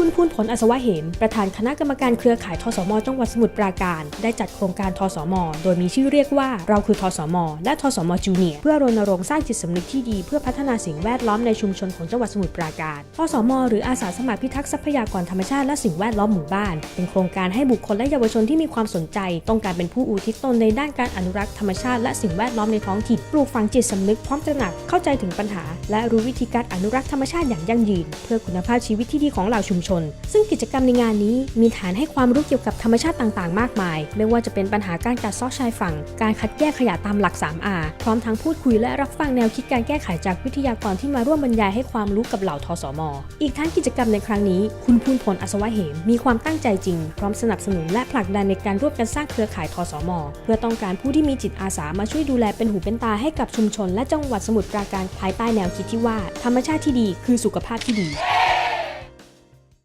คุณพูนผลอัศวะเหมประธานคณะกรรมการเครือข่ายทสมจังหวัดสมุทรปราการ ได้จัดโครงการทสม โดยมีชื่อเรียกว่าเราคือทสม และทสมจูเนียเพื่อรณรงค์สร้างจิตสำนึกที่ดีเพื่อพัฒนาสิ่งแวดล้อมในชุมชนของจังหวัดสมุทรปราการทสม หรืออาสาสมัครพิทักษ์ทรัพยากรธรรมชาติและสิ่งแวดล้อมหมู่บ้าน เป็นโครงการให้บุคคลและเยาวชนที่มีความสนใจ ต้องการเป็นผู้อุทิศตนในด้านการอนุรักษ์ธรรมชาติและสิ่งแวดล้อมในท้องถิ่นปลูกฝังจิตสำนึกพร้อมตระหนักเข้าใจถึงปัญหา และรู้วิธีการอนุรักษ์ธรรมชาติอย่างยั่งยืน เพื่อคุณภาพชีวิตที่ดีของเหล่าชุมชน ซึ่งกิจกรรมในงานนี้มีฐานให้ความรู้เกี่ยวกับธรรมชาติต่างๆ มากมาย ไม่ว่าจะเป็นปัญหาการกัดเซาะชายฝั่ง การคัดแยกขยะตามหลัก 3R พร้อมทั้งพูดคุยและรับฟังแนวคิดการแก้ไขจากวิทยากรที่มาร่วมบรรยายให้ความรู้กับเหล่าทสม อีกทั้งกิจกรรมในครั้งนี้ คุณพูนผลอัศวะเหม มีความตั้งใจจริง พร้อมสนับสนุนและผลักดันในการร่วมกันสร้างเครือข่ายทสม เพื่อต้องการผู้ที่มีจิตอาสามาช่วยดูแลเป็นหูเป็นตาให้กับชุมชน และจังหวัดสมุทรปราการภายใต้แนวคิดที่ว่า ธรรมชาติที่ดีคือสุขภาพที่ดี